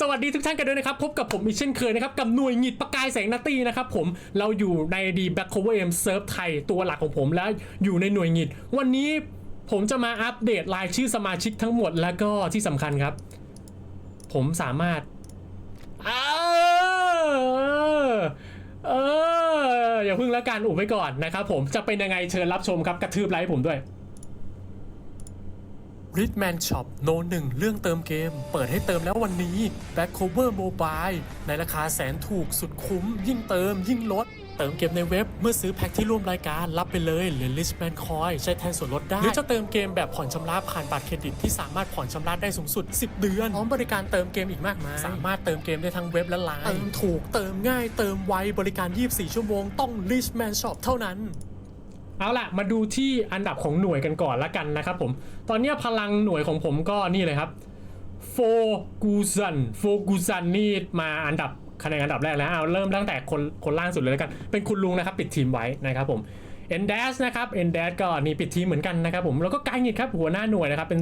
สวัสดีทุกท่านกันด้วยนะครับ พบกับผมอีกเช่นเคยนะครับ กับหน่วยหงิดประกายแสงนาตี้นะครับผมเราอยู่ในดีแบ็คโคเวอร์เอ็มเซิร์ฟไทยตัวหลักของผมแล้วอยู่ในหน่วยหงิด วันนี้ผมจะมาอัปเดตรายชื่อสมาชิกทั้งหมดแล้วก็ที่สำคัญครับ ผมสามารถเออเอออย่าพึ่งแล้วกันอุบไว้ก่อนนะครับผมจะเป็นยังไงเชิญรับชมครับกระทืบไลค์ผมด้วย r i d m a n Shop โนหนึ่งเรื่องเติมเกม เปิดให้เติมแล้ววันนี้ Back Cover Mobile ในราคาแสนถูกสุดคุ้ม ยิ่งเติมยิ่งลด เติมเกมในเว็บเมื่อซื้อแพ็คที่ร่วมรายการ รับไปเลยหรือ Richman Coin ใช้แทนส่วนลดได้ หรือจะเติมเกมแบบผ่อนชำระผ่านบัตรเครดิตที่สามารถผ่อนชำระได้สูงสุด 10 เดือนพร้อมบริการเติมเกมอีกมากมาย สามารถเติมเกมได้ทั้งเว็บและไลน์เติมถูกเติมง่ายเติมไวบริการ 24 ชั่วโมงต้อง Richman Shop เท่านั้น เอาล่ะ มาดูที่อันดับของหน่วยกันก่อนละกันนะครับผม ตอนนี้พลังหน่วยของผมก็นี่เลยครับโฟกูซันโฟกูซันนี่มาอันดับคะแนนอันดับแรกแล้วเอาเริ่มตั้งแต่คนคนล่างสุดเลยแล้วกัน เป็นคุณลุงนะครับ ปิดทีมไว้นะครับผมเอนเดสนะครับเอนเดสก็นี่ปิดทีมเหมือนกันนะครับผมแล้วก็กายงิดครับหัวหน้าหน่วยนะครับ เป็น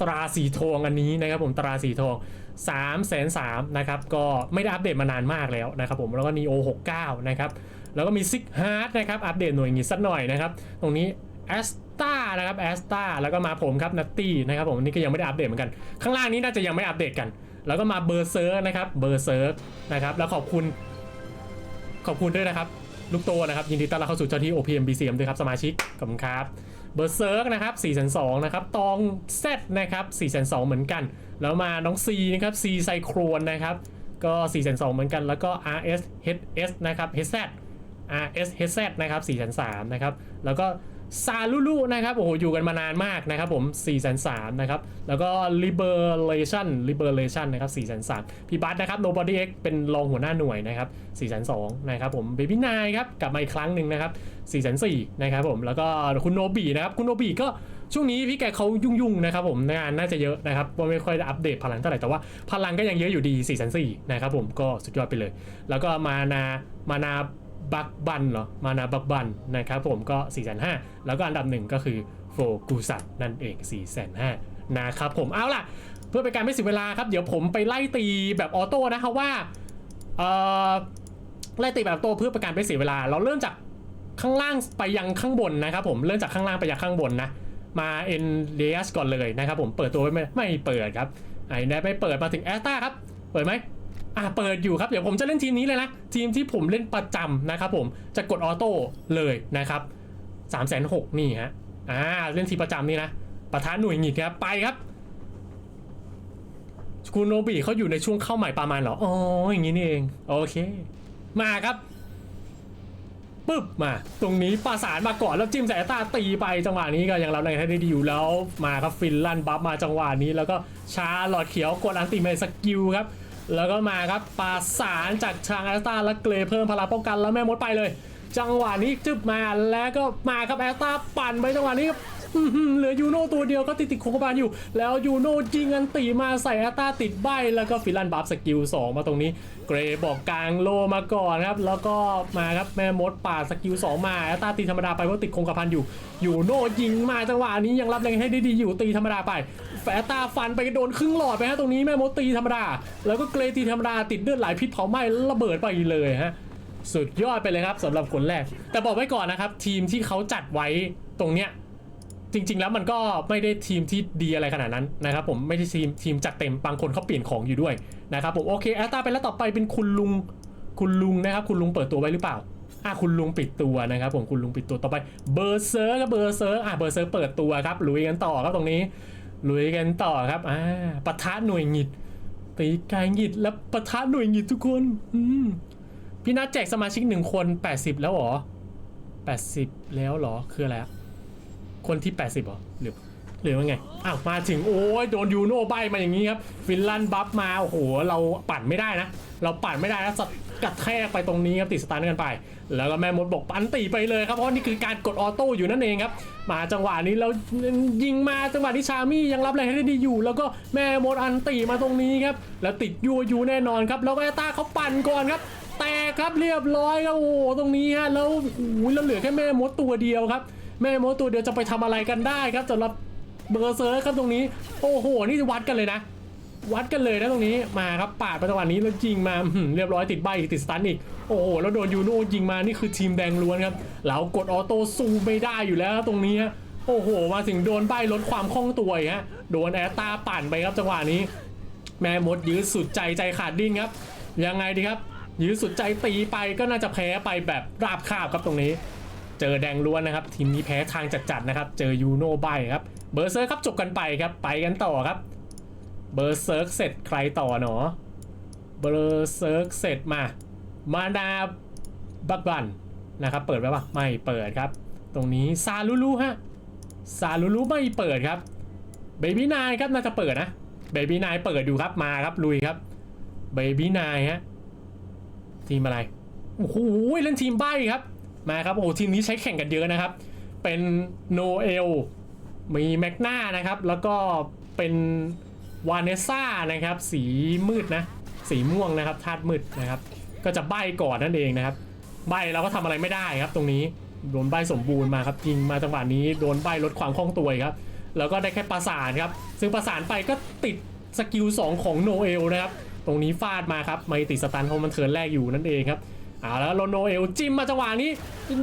ตราสีทองอันนี้นะครับผมตราสีทอง3ามแสนสามนะครับก็ไม่ได้อัปเดตมานานมากแล้วนะครับผมแล้วก็นีโอหกเก้านะครับ แล้วก็มีซิกฮาร์ดนะครับ อัปเดตหน่วยงี้สักหน่อยนะครับ ตรงนี้แอสตานะครับแอสตาแล้วก็มาผมครับนัตตี้นะครับผมอันนี่ก็ยังไม่ได้อัปเดตเหมือนกัน ข้างล่างนี้น่าจะยังไม่อัปเดตกัน แล้วก็มาเบอร์เซอร์นะครับเบอร์เซอร์นะครับแล้วขอบคุณ ขอบคุณด้วยนะครับลูกโตนะครับยินดีต้อนรับเข้าสู่เจ้าที่ OPM BCM ด้วยครับสมาชิกขอบคุณครับเบอร์เซิร์กนะครับ4 2 0 0นะครับตอง Z นะครับ4 2 0 0เหมือนกัน แล้วมาน้อง C นะครับ C ไซโครนนะครับก็4 2 0 0เหมือนกันแล้วก็ RS HS นะครับ HZ RS HZ นะครับ4 3 0 0นะครับ แล้วก็ซาลูลูนะครับ โอ้โห อยู่กันมานานมากนะครับผม4 3 0 0นะครับ แล้วก็ Liberation Liberation นะครับ4 3 0 0พี่บัสนะครับ Nobody X เป็นรองหัวหน้าหน่วยนะครับ4 2 0 0นะครับผม Baby นายครับ กลับมาอีกครั้งหนึ่งนะครับ4 4 0 0นะครับผม แล้วก็คุณโนบีนะครับ คุณโนบีก็ช่วงนี้พี่แกเขายุ่งๆนะครับผมงานน่าจะเยอะนะครับว่าไม่ค่อยอัปเดตพลังเท่าไหร่แต่ว่าพลังก็ยังเยอะอยู่ดี4 4 0 0นะครับผมก็สุดยอดไปเลย แล้วก็มานามานา บักบันเหรอ มานาบักบันนะครับผมก็ 4 5 0 0 0แล้วก็อันดับหนึ่งก็คือโฟกูสัตนั่นเอง 4 5 0 0 0นะครับผมเอาล่ะ เพื่อเป็นการไม่เสียเวลาครับ เดี๋ยวผมไปไล่ตีแบบออโต้นะครับว่าเอ่อไล่ตีแบบออโต้เพื่อเป็นการไม่เสียเวลา เราเริ่มจากข้างล่างไปยังข้างบนนะครับผมเริ่มจากข้างล่างไปยังข้างบนนะมาเอ็นเลียสก่อนเลยนะครับผมเปิดตัวไว้ไหมไม่เปิดครับไอ้นายไม่เปิดมาถึงแอสตาครับ เปิดไหม อ่าเปิดอยู่ครับ เดี๋ยวผมจะเล่นทีมนี้เลยนะ ทีมที่ผมเล่นประจำนะครับผมจะกดออโต้เลยนะครับ3ามแสนหกนี่ฮะอ่าเล่นทีมประจำนี่นะประธานหน่วยหงิดครับไปครับคุณโนบิเขาอยู่ในช่วงเข้าใหม่ประมาณเหรอ อ๋อ อย่างนี้นี่เอง โอเค มาครับ ปึ๊บ มา ตรงนี้ประสานมาก่อนแล้วจิ้มใส่ตาตีไปจังหวะนี้ก็ยังรับในให้ได้ดีอยู่แล้ว มาครับฟินลันบัฟมาจังหวะนี้แล้วก็ชาหลอดเขียวกดอันติเมทสกิลครับ แล้วก็มาครับปาสารจากทางแอสตาและเกรเพิ่มพลังป้องกันแล้วแม่มดไปเลย จังหวะนี้จึบมาแล้วก็มาครับแอสตาปั่นไปจังหวะนี้ครับ เหลือยูโน่ตัวเดียวก็ติดติดโคงกระบาลอยู่ แล้วยูโน่ยิงอันตีมาใส่แอสตาติดใบแล้วก็ฟิลันบัฟสกิล2 มาตรงนี้ เกรบอกกลางโลมาก่อนครับ แล้วก็มาครับแม่มดป่าสกิล2 มาแอสตาตีธรรมดาไปเพราะติดโคงกระพันอยู่ ยูโน่ยิงมาจังหวะนี้ยังรับแรงให้ได้ดีอยู่ตีธรรมดาไปแฝตาฟันไปโดนครึ่งหลอดไปฮะตรงนี้แม่มดตีธรรมดา แล้วก็เกรตีธรรมดาติดเลือดไหลพิษเผาไหม้ระเบิดไปเลยฮะสุดยอดไปเลยครับสำหรับคนแรก แต่บอกไว้ก่อนนะครับ ทีมที่เขาจัดไว้ตรงเนี้ย จริง ๆ แล้วมันก็ไม่ได้ทีมที่ดีอะไรขนาดนั้นนะครับผมไม่ได้ทีมทีมจัดเต็มบางคนเขาเปลี่ยนของอยู่ด้วยนะครับผมโอเคแอสตาไปแล้วต่อไปเป็นคุณลุงคุณลุงนะครับคุณลุงเปิดตัวไว้หรือเปล่าอะคุณลุงปิดตัวนะครับผมคุณลุงปิดตัวต่อไปเบอร์เซอร์กับเบอร์เซอร์อะเบอร์เซอร์เปิดตัวครับลุยกันต่อครับตรงนี้ลุยกันต่อครับอ่าปะทะหน่วยหงิดตีกายหงิดแล้วปะทะหน่วยหงิดทุกคนอืมพี่นัทแจกสมาชิกหนึ่งคน 80 แล้วหรอ 80 แล้วหรอคืออะไรอะ คนที่ 80เหรอหรือหรือว่าไงอ้าวมาถึงโอ้ยโดนยูโน่ใบมาอย่างนี้ครับฟินแลนด์บัฟมาโอ้โหเราปั่นไม่ได้นะ เราปั่นไม่ได้นะสัตว์กัดแทกไปตรงนี้ครับติดสตาร์ทกันไป แล้วก็แม่มดบอกปันตีไปเลยครับเพราะนี่คือการกดออโต้อยู่นั่นเองครับมาจังหวะนี้แล้วยิงมาจังหวะที่ชามี่ยังรับแรงให้ได้ดีอยู่ แล้วก็แม่มดอันตีมาตรงนี้ครับแล้วติดยูยูแน่นอนครับแล้วก็แอตาเขาปั่นก่อนครับแตกครับเรียบร้อยครับโอ้โหตรงนี้ฮะแล้วโอ้ยแล้วเหลือแค่แม่มดตัวเดียวครับ แม่มดตัวเดียวจะไปทำอะไรกันได้ครับสำหรับเบอร์เซอร์ครับตรงนี้ โอ้โห นี่วัดกันเลยนะ วัดกันเลยนะตรงนี้มาครับปาดไปจังหวะนี้แล้วยิงมาเรียบร้อยติดใบติดสตันอีกโอ้โหแล้วโดนยูโน่ยิงมานี่คือทีมแดงล้วนครับเรากดออโต้สู้ไม่ได้อยู่แล้วตรงนี้โอ้โห มาถึงโดนใบลดความคล่องตัวฮะโดนแอตตาปั่นไปครับจังหวะนี้ แม่มดยื้อสุดใจใจขาดดิ้นครับยังไงดีครับยื้อสุดใจตีไปก็น่าจะแพ้ไปแบบราบคาบครับตรงนี้ เจอแดงล้วนนะครับ ทีมนี้แพ้ทางจัดๆนะครับ เจอยูโนใบครับเบอร์เซอร์ครับจบกันไปครับไปกันต่อครับเบอร์เซิร์กเสร็จใครต่อหนอเบอร์เซิร์กเสร็จมา มานาบักบันนะครับเปิดไว้ปะไม่เปิดครับ ตรงนี้ซาลูลูฮะซาลูลูไม่เปิดครับเบบี้นายครับน่าจะเปิดนะเบบี้นายเปิดอยู่ครับมาครับลุยครับเบบี้นายฮะทีมอะไรโอ้โหเล่นทีมใบครับ มาครับโอ้โหทีมนี้ใช้แข่งกันเยอะนะครับ เป็นโนเอลมีแมกนานะครับ แล้วก็เป็นวานเนซ่านะครับ สีมืดนะ สีม่วงนะครับธาตุมืดนะครับ ก็จะใบก่อนนั่นเองนะครับ ใบเราก็ทำอะไรไม่ได้ครับ ตรงนี้โดนใบสมบูรณ์มาครับยิงมาจังหวะนี้โดนใบลดความคล่องตัวครับ แล้วก็ได้แค่ประสานครับ ซึ่งประสานไปก็ติดสกิล2ของโนเอลนะครับ ตรงนี้ฟาดมาครับไม่ติดสตันเพราะมันเทิร์นแรกอยู่นั่นเองครับ เอาแล้วโรโนเอลจิ้มมาจังหวะนี้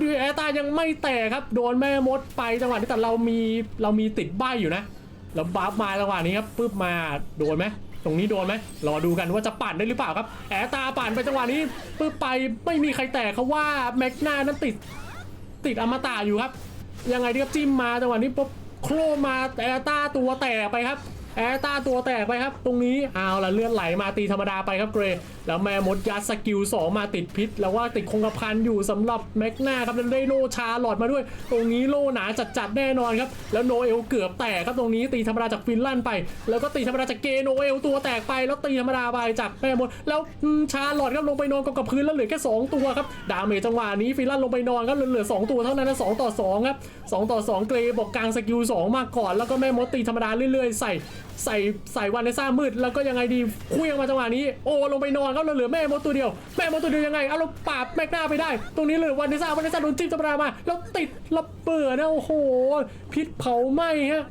ดูแอตายังไม่แตกครับ โดนแม่มดไปจังหวะนี้แต่เรามีเรามีติดใบอยู่นะแล้วบัฟมาจังหวะนี้ครับปึ๊บมาโดนไหมตรงนี้โดนไหมรอดูกันว่าจะปั่นได้หรือเปล่าครับ แอตตาปั่นไปจังหวะนี้ปึ๊บไปไม่มีใครแตกเขาว่าแม็กนานั้นติดติดอมตะอยู่ครับ ยังไงดีครับจิ้มมาจังหวะนี้ปุ๊บโครมมาแอตตาตัวแตกไปครับ แอตตาตัวแตกไปครับ ตรงนี้เอาละเลือดไหลมาตีธรรมดาไปครับเกรย์แล้วแม่มดยัดสกิล2มาติดพิษ แล้วว่าติดคงกระพันอยู่สำหรับแม็กนาครับแล้วได้โลชาหลอดมาด้วย ตรงนี้โลหนาจัดๆแน่นอนครับแล้วโนเอลเกือบแตกครับตรงนี้ตีธรรมดาจากฟินแลนด์ไป แล้วก็ตีธรรมดาจากเกโนเอลตัวแตกไป แล้วตีธรรมดาไปจากแม่มดแล้วชาหลอดครับลงไปนอนกองกับพื้นแล้วเหลือแค่สองตัวครับดาเมจจังหวะนี้ฟินแลนด์ลงไปนอนครับเหลือสองตัวเท่านั้นนะสองต่อสองครับสองต่อสองเกรย์บอกกลางสกิลสองมาก่อนแล้วก็แม่มดตีธรรมดาเรื่อยๆใส่ ใส่ใส่วันในซ่ามืดแล้วก็ยังไงดีคุยออกมาจังหวะนี้โอ้ลงไปนอนครับแล้วเหลือแม่มดตัวเดียว แม่มดตัวเดียวยังไงเอาเราปาบแม็กหน้าไปได้ ตรงนี้เลือวันในซ่าวันในซ่าโดนจิ้มธรรามา แล้วติดระเบิดนะโอ้โห พิษเผาไหม้ฮะ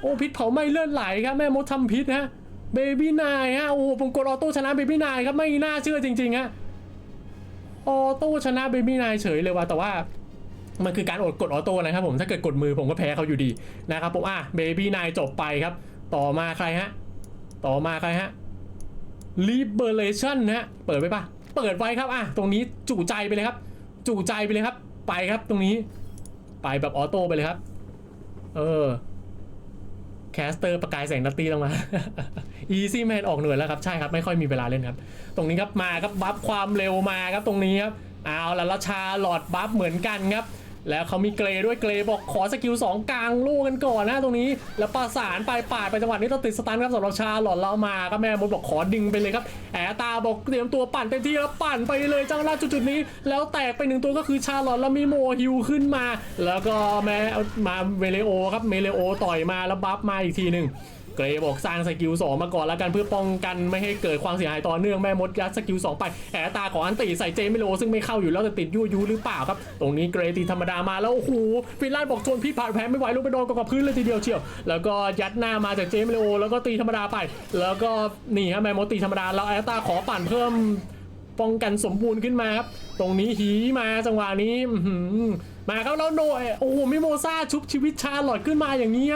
โอ้พิษเผาไหม้เลือดไหลครับแม่มดทำพิษฮะเบบี้นายฮะโอ้ผมกดออโต้ชนะเบบี้นายครับไม่น่าเชื่อจริงๆฮะออโต้ชนะเบบี้นายเฉยเลยว่ะแต่ว่ามันคือการอดกดออโต้นะครับผมถ้าเกิดกดมือผมก็แพ้เขาอยู่ดีนะครับผมอะเบบี้นายจบไปครับ ต่อมาใครฮะ ต่อมาใครฮะ Liberation นะฮะ เปิดไว้ปะเปิดไว้ครับอะตรงนี้จู่ใจไปเลยครับจู่ใจไปเลยครับ ไปครับตรงนี้ ไปแบบออโต้ไปเลยครับ เออแคสเตอร์ประกายแสงนัตตี้ลงมา Easy Man ออกหน่วยแล้วครับ ใช่ครับ ไม่ค่อยมีเวลาเล่นครับ ตรงนี้ครับมาครับ บัฟความเร็วมาครับตรงนี้ครับ เอาละราชาหลอดบัฟเหมือนกันครับ แล้วเขามีเกรด้วยเกรบอกขอสกิล2กลางลูกกันก่อนนะตรงนี้ แล้วประสานไปป่าไปจังหวะนี้ต้องติดสตันครับสำหรับชาหลอดเรามาก็แม่มดบอกขอดึงไปเลยครับแอตาบอกเตรียมตัวปั่นเต็มที่แล้วปั่นไปเลยจังหวะจุดๆนี้ แล้วแตกไปหนึ่งตัวก็คือชาหลอดแล้วมีโมฮิวขึ้นมา แล้วก็แม่มาเวเลโอครับเมเลโอต่อยมาแล้วบัฟมาอีกทีหนึ่ง เกรย์บอกสร้างสกิล2มาก่อนแล้วกันเพื่อป้องกันไม่ให้เกิดความเสียหายต่อเนื่องแม่มดยัดสกิล2ไปแอตาของอันตีใส่เจมิโลซึ่งไม่เข้าอยู่แล้วแต่ติดยูยูหรือเปล่าครับ ตรงนี้เกรย์ตีธรรมดามาแล้วโอ้โหฟินแลนด์บอกชนพี่ผ่านแพ้ไม่ไหวลงไปโดนกับพื้นเลยทีเดียวเชียว แล้วก็ยัดหน้ามาจากเจมิโลแล้วก็ตีธรรมดาไป แล้วก็นี่ครับแม่มดตีธรรมดาแล้วแอตาขอปั่นเพิ่มป้องกันสมบูรณ์ขึ้นมาครับตรงนี้หีมาจังหวะนี้อื มาครับแล้วโนเอะโอ้โหมิโมซาชุบชีวิตชาหลอดขึ้นมาอย่างนี้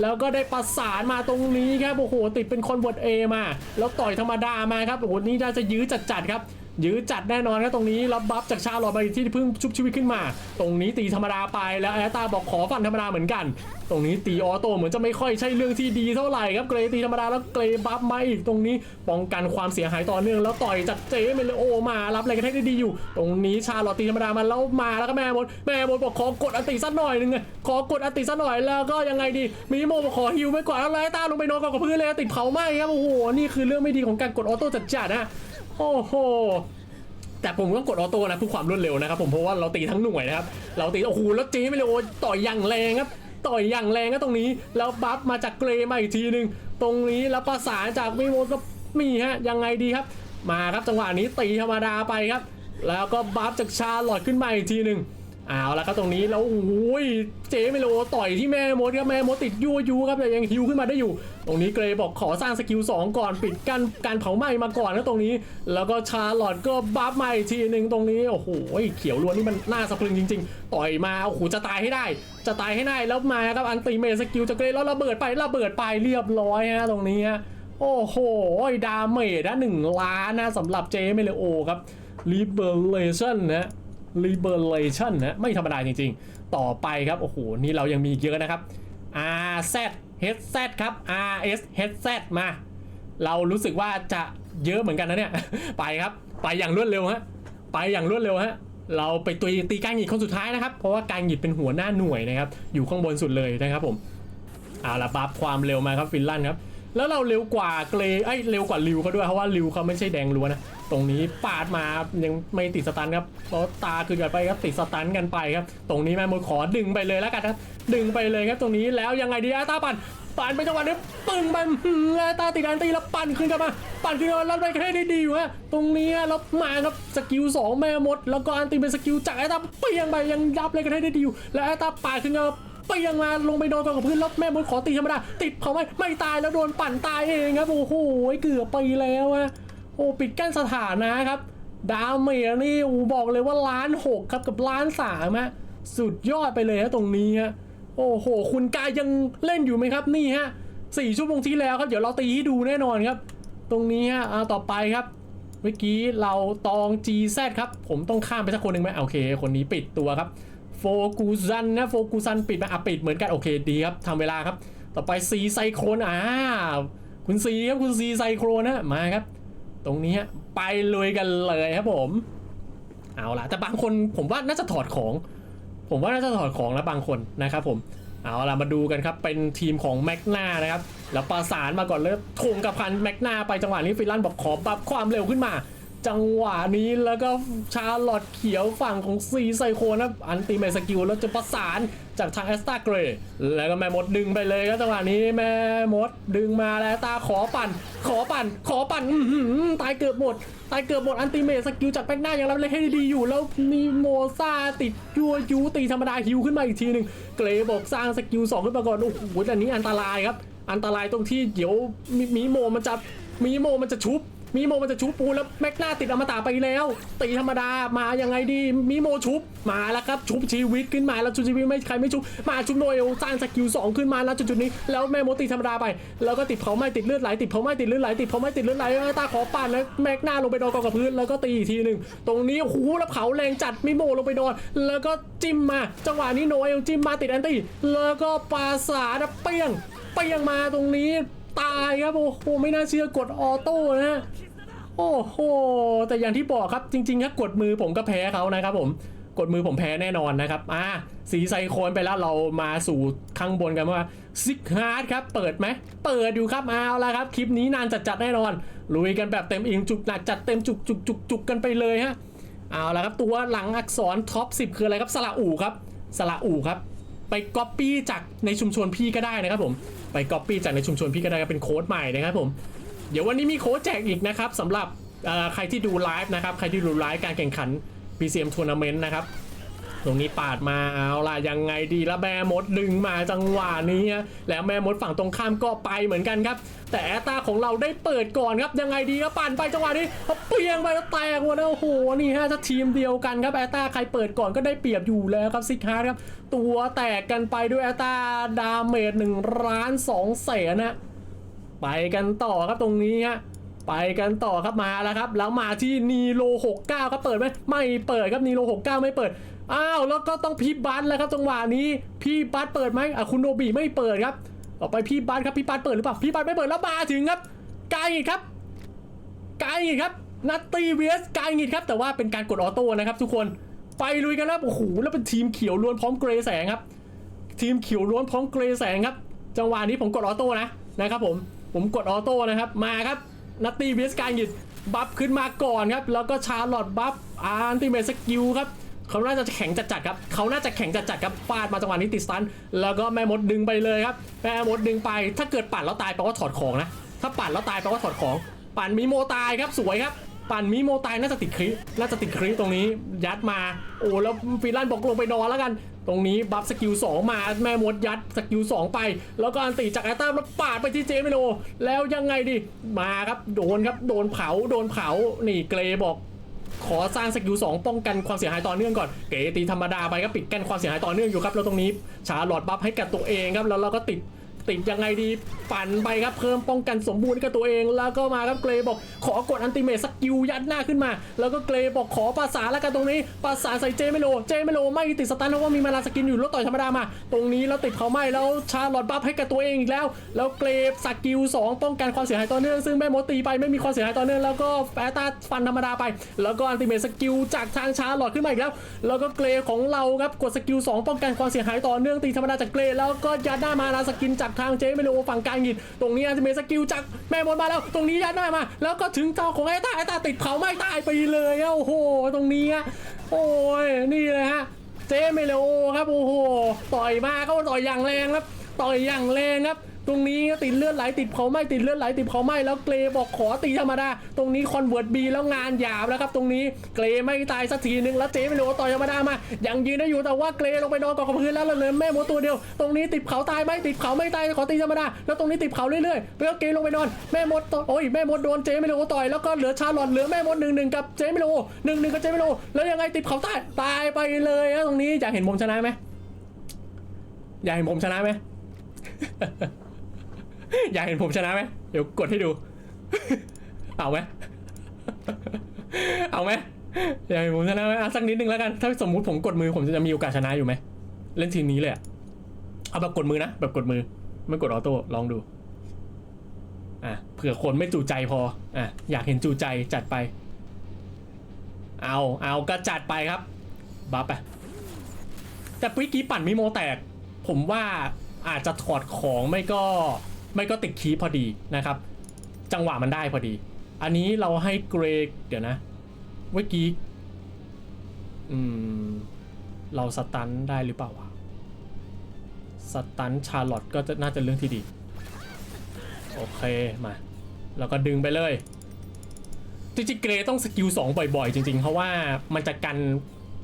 แล้วก็ได้ประสานมาตรงนี้ครับโอ้โหติดเป็นคนบทเอมา แล้วต่อยธรรมดามาครับโอ้โหนี่น่าจะยื้อจัดๆครับ ยื้อจัดแน่นอนครับตรงนี้รับบัฟจากชาลอตมาที่เพิ่งชุบชีวิตขึ้นมา ตรงนี้ตีธรรมดาไปแล้วแอตตาบอกขอฟันธรรมดาเหมือนกัน ตรงนี้ตีออโต้เหมือนจะไม่ค่อยใช่เรื่องที่ดีเท่าไหร่ครับเกรตีธรรมดาแล้วเกรบัฟมาอีกตรงนี้ป้องกันความเสียหายต่อเนื่องแล้วต่อยจากเจเมเลโอมารับอะไรกันให้ได้ดีอยู่ ตรงนี้ชาลอตตีธรรมดามาแล้วมาแล้วก็แม่มดแม่มดบอกขอกดอติสักหน่อยหนึงขอกดอติสักหน่อยแล้วก็ยังไงดีมีโมบอกขอฮิวไว้ก่อนแล้วไล่ตาลงไปนอนกับพื้นเลยติดเผาไหม้ครับโอ้โหนี่คือเรื่องไม่ดีของการกดออโต้จัดๆนะ โอ้โหแต่ผมต้องกดออโต้นะเพื่อความรวดเร็วนะครับผมเพราะว่าเราตีทั้งหน่วยนะครับเราตีโอ้โหแล้วจีไม่เลยโอ้ต่อยอย่างแรงครับต่อยอย่างแรงก็ตรงนี้ แล้วบัฟมาจากเกรมาอีกทีหนึ่งตรงนี้แล้วประสานจากมิโมก็มีฮะยังไงดีครับ มาครับจังหวะนี้ตีธรรมดาไปครับ แล้วก็บัฟจากชาหลอดขึ้นมาอีกทีหนึ่ง เอาละครับตรงนี้แล้วโอ้ยเจม่โลต่อยที่แม่มดครับแม่มดติดยั่วยูครับแต่ยังฮิวขึ้นมาได้อยู่ ตรงนี้เกรย์บอกขอสร้างสกิล2ก่อนปิดกั้นการเผาไหม้มาก่อนนะตรงนี้ แล้วก็ชาร์ลอตก็บัฟใหม่ทีหนึ่งตรงนี้โอ้โหเขียวล้วนนี่มันน่าสะพรึงจริง ๆ ต่อยมาโอ้โหจะตายให้ได้ จะตายให้ได้แล้วมาครับอันติเมสกิลจากเกรย์แล้วระเบิดไประเบิดไปเรียบร้อยฮะตรงนี้ฮะโอ้โหดาเมจนะหนึ่งล้านนะสำหรับเจเมเลโอครับ Liberation นะ Liberation นะไม่ธรรมดาจริงๆ ต่อไปครับ โอ้โห นี่เรายังมีเยอะนะครับ RZ HZ ครับ RS HZ มา เรารู้สึกว่าจะเยอะเหมือนกันนะเนี่ย ไปครับ ไปอย่างรวดเร็วฮะ ไปอย่างรวดเร็วฮะ เราไปตีตีการหงิดคนสุดท้ายนะครับ เพราะว่าการหงิดเป็นหัวหน้าหน่วยนะครับ อยู่ข้างบนสุดเลยนะครับผม เอาละบัฟความเร็วมาครับฟินแลนด์ครับ แล้วเราเร็วกว่าเกรย์เอ้เร็วกว่าริวเขาด้วยเพราะว่าริวเขาไม่ใช่แดงล้วนนะตรงนี้ปาดมายังไม่ติดสตันครับเพราะตาคือกันไปครับติดสตันกันไปครับ ตรงนี้แม่มดขอดึงไปเลยแล้วกันครับ ดึงไปเลยครับตรงนี้แล้วยังไงดีอาตาปั่นปั่นไปจังหวะนี้ปึ้งไปอาตาติดอันตีแล้วปั่นขึ้นกลับมา ปั่นขึ้นกลับมาแล้วไปแค่ได้ดีอยู่ฮะตรงนี้แล้วมาครับสกิลสองแม่มด แล้วก็อันตีเป็นสกิลจากอ้ตาเปียงไปยังยับเลยกันให้ได้ดีอยู่แล้วอ้ตาปาดขึ้นมา ไปยังมาลงไปนอนกับพื้นแล้วแม่มดขอตีธรรมดาติดเขาไม่ไม่ตายแล้วโดนปั่นตายเองครับโอ้โหเกือบไปแล้วอะโอ้ปิดกั้นสถานะครับดาวเมจนี่บอกเลยว่าล้านหกครับกับล้านสามฮะสุดยอดไปเลยฮะตรงนี้ฮะโอ้โห คุณกายยังเล่นอยู่ไหมครับนี่ฮะสี่ชั่วโมงที่แล้วครับเดี๋ยวเราตีให้ดูแน่นอนครับ ตรงนี้ฮะเอาต่อไปครับเมื่อกี้เราตอง GZ ครับ ผมต้องข้ามไปสักคนหนึ่งไหมโอเค คนนี้ปิดตัวครับ โฟกูซันนะโฟกูซันปิดไหมอะปิดเหมือนกันโอเคดีครับทำเวลาครับ ต่อไปซีไซโครนอ่าคุณซีครับคุณซีไซโครนนะมาครับ ตรงนี้ไปเลยกันเลยครับผม เอาละแต่บางคนผมว่าน่าจะถอดของ ผมว่าน่าจะถอดของแล้วบางคนนะครับผมเอาละมาดูกันครับ เป็นทีมของแม็กนานะครับ แล้วประสานมาก่อนเลยทงกับพันแม็กนาไปจังหวะนี้ฟินแลันบอกขอปรับความเร็วขึ้นมา จังหวะนี้แล้วก็ชาร์ลอตเขียวฝั่งของซีไซโคนนะอันติเมสกิลแล้วจะประสานจากทางแอสตาเกรแล้วก็แม่มดดึงไปเลยครับจังหวะนี้แม่มดดึงมาแล้วตาขอปั่น ขอปั่น ขอปั่นตายเกือบหมด ตายเกือบหมดอันติเมสกิลจากแบ็กหน้ายังรับเลยให้ดีอยู่แล้วมีโมซาติดยัวยูตีธรรมดาฮิวขึ้นมาอีกทีหนึ่งเกรบอกสร้างสกิลสองขึ้นมาก่อนโอ้โหแต่นี้อันตรายครับ อันตรายตรงที่เดี๋ยวมีโมมันจะมีโมมันจะชุบ มีโมมันจะชุบปูแล้วแม็กหน้าติดอมตะไปแล้ว ตีธรรมดามายังไงดีมีโมชุบมาแล้วครับชุบชีวิตขึ้นมาแล้วชุบชีวิตไม่ใครไม่ชุบมาชุบโนเอลสร้างสกิลสองขึ้นมาแล้วจุดๆนี้ แล้วแม่โมตีธรรมดาไป แล้วก็ติดเผาไหม้ติดเลือดไหลติดเผาไหม้ติดเลือดไหลติดเผาไหม้ติดเลือดไหลแล้วตาขอปั่นแล้วแม็กหน้าลงไปนอนกองกับพื้นแล้วก็ตีอีกทีหนึ่งตรงนี้โอ้โหแล้วเผาแรงจัดมีโมลงไปนอนแล้วก็จิ้มมาจังหวะนี้โนเอลจิ้มมาติดแอนตี้แล้วก็ปาสาดเปี้ยงเปี้ยงมาตรงนี้ ตายครับโอ้โหไม่น่าเชื่อกดออโต้นะโอ้โหแต่อย่างที่บอกครับจริงๆถ้ากดมือผมก็แพ้เขานะครับผมกดมือผมแพ้แน่นอนนะครับอ่าสีไซโคนไปแล้วเรามาสู่ข้างบนกันว่าซิกฮาร์ดครับเปิดไหมเปิดอยู่ครับเอาละครับ คลิปนี้นานจัดจัดๆแน่นอนลุยกันแบบเต็มอิงจุกหนักจัดเต็มจุกจุกจุกจุกกันไปเลยฮะเอาละครับตัวหลังอักษรท็อป10 คืออะไรครับสระอู่ครับสระอู่ครับ ไปก๊อปปี้จากในชุมชนพี่ก็ได้นะครับผมไปก๊อปปี้จากในชุมชนพี่ก็ได้เป็นโค้ดใหม่นะครับผมเดี๋ยววันนี้มีโค้ดแจกอีกนะครับสำหรับใครที่ดูไลฟ์นะครับใครที่ดูไลฟ์การแข่งขัน PCM Tournament นะครับ ตรงนี้ปาดมาเอาล่ะยังไงดีแล้วแม่มดดึงมาจังหวะนี้แล้วแม่มดฝั่งตรงข้ามก็ไปเหมือนกันครับ แต่แอตตาของเราได้เปิดก่อนครับยังไงดีครับปั่นไปจังหวะนี้เขาเปียงไปแล้วแตกหมดแล้วโอ้โหนี่ฮะถ้าทีมเดียวกันครับแอตตาใครเปิดก่อนก็ได้เปรียบอยู่แล้วครับซิกฮาร์ครับตัวแตกกันไปด้วยแอตตาดาเมจหนึ่งล้านสองแสนนะไปกันต่อครับตรงนี้ฮะไปกันต่อครับมาแล้วครับ แล้วมาที่นีโล69ครับเปิดไหมไม่เปิดครับนีโล69 ไม่เปิด อ้าวแล้วก็ต้องพี่บัสแล้วครับจังหวะนี้พี่บัสเปิดไหมอะคุณโนบีไม่เปิดครับต่อไปพี่บัสครับพี่บัสเปิดหรือเปล่าพี่บัสไม่เปิดแล้วมาถึงครับไกลครับไกลครับนัตตี้เวสไกลครับแต่ว่าเป็นการกดออโต้นะครับ ทุกคนไปลุยกันครับโอ้โหแล้วเป็นทีมเขียวล้วนพร้อมเกรย์แสงครับทีมเขียวล้วนพร้อมเกรย์แสงครับ จังหวะนี้ผมกดออโต้นะนะครับผมผมกดออโต้นะครับมาครับนัตตี้เวสกายบัฟขึ้นมาก่อนครับแล้วก็ชาร์ลอตบัฟอาร์ติเมสกิลครับ เขาน่าจะแข็งจัดๆครับเขาน่าจะแข็งจัดๆครับฟาดมาจังหวะนี้ติดสตันแล้วก็แม่มดดึงไปเลยครับแม่มดดึงไป ถ้าเกิดปั่นแล้วตายแปลว่าถอดของนะ ถ้าปั่นแล้วตายแปลว่าถอดของ ปั่นมีโมตายครับสวยครับปั่นมิโมตายน่าจะติดคลิน่าจะติดคลิตรงนี้ ยัดมา โอ้แล้วฟิลันบอกลงไปนอนแล้วกัน ตรงนี้บัฟสกิล2มาแม่มดยัดสกิล2ไป แล้วก็อันติจากแอตตาแล้วปาดไปที่เจมิโล แล้วยังไงดิ มาครับ โดนครับ โดนเผา โดนเผา นี่เกรบอก ขอสร้างสกิลสองป้องกันความเสียหายต่อเนื่องก่อนเก๋ตีธรรมดาไปก็ปิดกั้นความเสียหายต่อเนื่องอยู่ครับแล้วตรงนี้ชาร์ลอดบัฟให้กับตัวเองครับแล้วเราก็ติด ติดยังไงดีปั่นไปครับเพิ่มป้องกันสมบูรณ์กับตัวเอง แล้วก็มาครับเกรบอกขอกดอันติเมทสกิลยัดหน้าขึ้นมา แล้วก็เกรบอกขอภาษาแล้วกันตรงนี้ภาษาใส่เจไมโลเจไมโลไม่ติดสตันเพราะว่ามีมาลาสกินอยู่แล้วต่อยธรรมดามา ตรงนี้แล้วติดเขาไม่แล้วชาร์ลอดบัฟให้กับตัวเองอีกแล้ว แล้วเกรสกิล2ป้องกันความเสียหายต่อเนื่องซึ่งแม่มดตีไปไม่มีความเสียหายต่อเนื่องแล้วก็แฟตาฟันธรรมดาไป แล้วก็อันติเมทสกิลจากทางชาร์ลอดขึ้นมาอีกแล้วแล้วก็เกรของเราครับกดสกิล2ป้องกันความเสียหายต่อเนื่องตีธรรมดาจากเกรแล้วก็ยัดหน้ามาลาสกินจากทางเจไม่โลฝั่งการหินตรงนี้อาจจะมีสกิลจากแม่มดมาแล้ว ตรงนี้ยัดหน้ามา แล้วก็ถึงเจ้าของไอ้ตาไอ้ตาติดเผาไม่ตายไปเลยอะโอ้โห ตรงนี้อะโอ้ยนี่เลยฮะเจเมโลครับโอ้โหต่อยมาก็ต่อยอย่างแรงครับ ต่อยอย่างแรงครับ ตรงนี้ติดเลือดไหลติดเผาไหมติดเลือดไหลติดเผาไหมแล้วเกรบอกขอตีธรรมดา ตรงนี้คอนเวิร์ตบีแล้วงานหยาบแล้วครับตรงนี้เกรไม่ตายสักทีหนึ่งแล้วเจเมโลต่อยธรรมดามายังยืนได้อยู่แต่ว่าเกรลงไปนอนกองกับพื้นแล้วเลือแม่หมดตัวเดียว ตรงนี้ติดเผาตายไหมติดเผาไม่ตายขอตีธรรมดาแล้วตรงนี้ติดเผาเรื่อยๆแล้วเกรลงไปนอนแม่มดต่อโอ้ยแม่มดโดนเจเมโลต่อยแล้วก็เหลือชาลอตเหลือแม่มดหนึ่งหนึ่งกับเจเมโลหนึ่งหนึ่งกับเจเมโลแล้วยังไงติดเผาตายตายไปเลยตรงนี้อยากเห็นผมชนะไหมอยากเห็นผมชนะไหม อยากเห็นผมชนะไหมเดี๋ยวกดให้ดู เอาไหมเอาไหมอยากเห็นผมชนะไหมอะสักนิดนึงแล้วกัน ถ้าสมมุติผมกดมือผมจะมีโอกาสชนะอยู่ไหม เล่นทีมนี้เลยอะเอาแบบกดมือนะ แบบกดมือ ไม่กดออโต้ลองดู อะเผื่อคนไม่จูใจพอ อะอยากเห็นจูใจจัดไป เอาเอาก็จัดไปครับบัฟไปแต่เมื่อกี้ปั่นมิโมแตก ผมว่าอาจจะถอดของไม่ก็ ไม่ก็ติดคีพอดีนะครับ จังหวะมันได้พอดี อันนี้เราให้เกรกเดี๋ยวนะ เมื่อกี้อืม เราสตันได้หรือเปล่าวะสตันชาร์ลอตก็จะน่าจะเรื่องที่ดี โอเคมาแล้วก็ดึงไปเลย จริงๆเกรต้องสกิล2บ่อยๆ จริง ๆ เพราะว่ามันจะกัน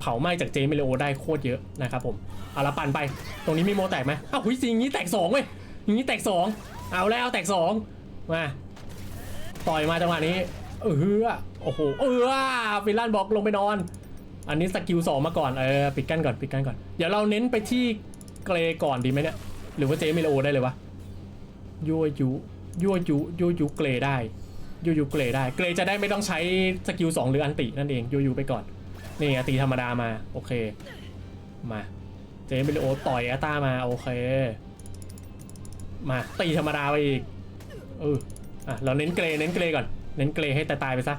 เผาไหม้จากเจมิเลโอได้โคตรเยอะนะครับผม เอาละปั่นไป ตรงนี้มีโมแตกไหมอ้าวหุยจริงอย่างนี้แตก2เว้ยอย่างนี้แตก2 เอาแล้วแตก2มาต่อยมาจังหวะนี้เออโอ้โหเออฟิลลันบอกลงไปนอน อันนี้สกิล2มาก่อนเออปิดกั้นก่อนปิดกั้นก่อนเดี๋ยวเราเน้นไปที่เกรก่อนดีไหมเนี่ยหรือว่าเจมิเลได้เลยวะยั่วยุยั่วยุยั่วยุเกรได้ยูยูเกรได้ เกรจะได้ไม่ต้องใช้สกิล2หรืออันตินั่นเองยูยูไปก่อน นี่ไงตีธรรมดามา โอเค มา เจมิเลโอต่อยแอตตามา โอเค มาตีธรรมดาไปอีกเอออะเราเน้นเกรเน้นเกรก่อน เน้นเกรให้ตายตายไปซะ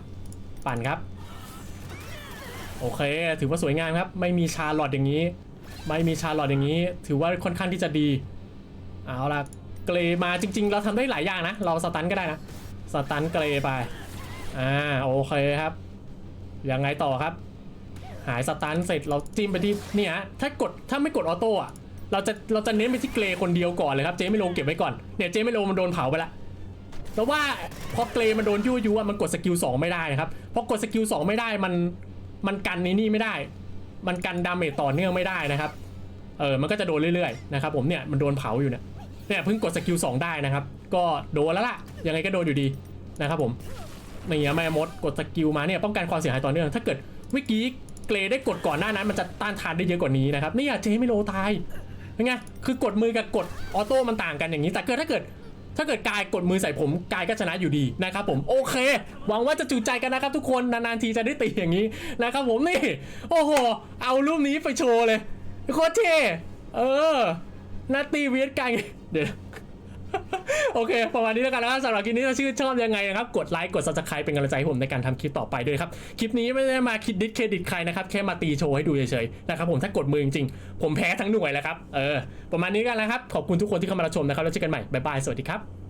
ปั่นครับ โอเค ถือว่าสวยงามครับ ไม่มีชาร์ลอตอย่างนี้ ไม่มีชาร์ลอตอย่างนี้ ถือว่าค่อนข้างที่จะดี เอาล่ะ เกรมาจริง ๆ เราทำได้หลายอย่างนะ เราสตันก็ได้นะ สตันเกรไป อ่า โอเคครับ ยังไงต่อครับ หายสตันเสร็จเราจิ้มไปที่เนี่ยฮะ ถ้ากด ถ้าไม่กดออโต้อะ เราจะเราจะเน้นไปที่เกรคนเดียวก่อนเลยครับเจไม่โลเก็บไว้ก่อนเนี่ยเจไม่โลมันโดนเผาไปละแต่ว่าพอเกรมันโดนยั่วยุอะมันกดสกิล2ไม่ได้นะครับพอกดสกิล2ไม่ได้มันมันกันในนี่ไม่ได้ มันกันดาเมจต่อเนื่องไม่ได้นะครับเออมันก็จะโดนเรื่อยๆนะครับผมเนี่ยมันโดนเผาอยู่เนี่ยเนี่ยเพิ่งกดสกิล2ได้นะครับ ก็โดนแล้วล่ะยังไงก็โดนอยู่ดีนะครับผมนี่แม่มดกดสกิลมาเนี่ยป้องกันความเสียหายต่อเนื่อง ถ้าเกิดเมื่อกี้เกรได้กดก่อนหน้านั้น มันจะต้านทานได้เยอะกว่านี้นะครับนี่อะเจไม่โลตาย เป็นไง คือกดมือกับกดออโต้มันต่างกันอย่างนี้ แต่เกิดถ้าเกิด ถ้าเกิดกายกดมือใส่ผมกายก็ชนะอยู่ดีนะครับผม โอเค หวังว่าจะจูใจกันนะครับทุกคน นานๆทีจะได้ตีอย่างนี้นะครับผมนี่ โอ้โห เอารูปนี้ไปโชว์เลย โคตรเท่ เออนาตีเวียดกันเดี๋ยว โอเค ประมาณนี้แล้วกันนะครับสำหรับคลิปนี้ถ้าชื่นชอบยังไงนะครับ กดไลค์ กด subscribe เป็นกำลังใจให้ผมในการทำคลิปต่อไปด้วยครับ คลิปนี้ไม่ได้มาคิดดิสเครดิตใครนะครับ แค่มาตีโชว์ให้ดูเฉยๆ นะครับผมถ้ากดมือจริงๆ ผมแพ้ทั้งหน่วยแล้วครับ เออ ประมาณนี้กันนะครับ ขอบคุณทุกคนที่เข้ามารับชมนะครับ แล้วเจอกันใหม่ บ๊ายบาย สวัสดีครับ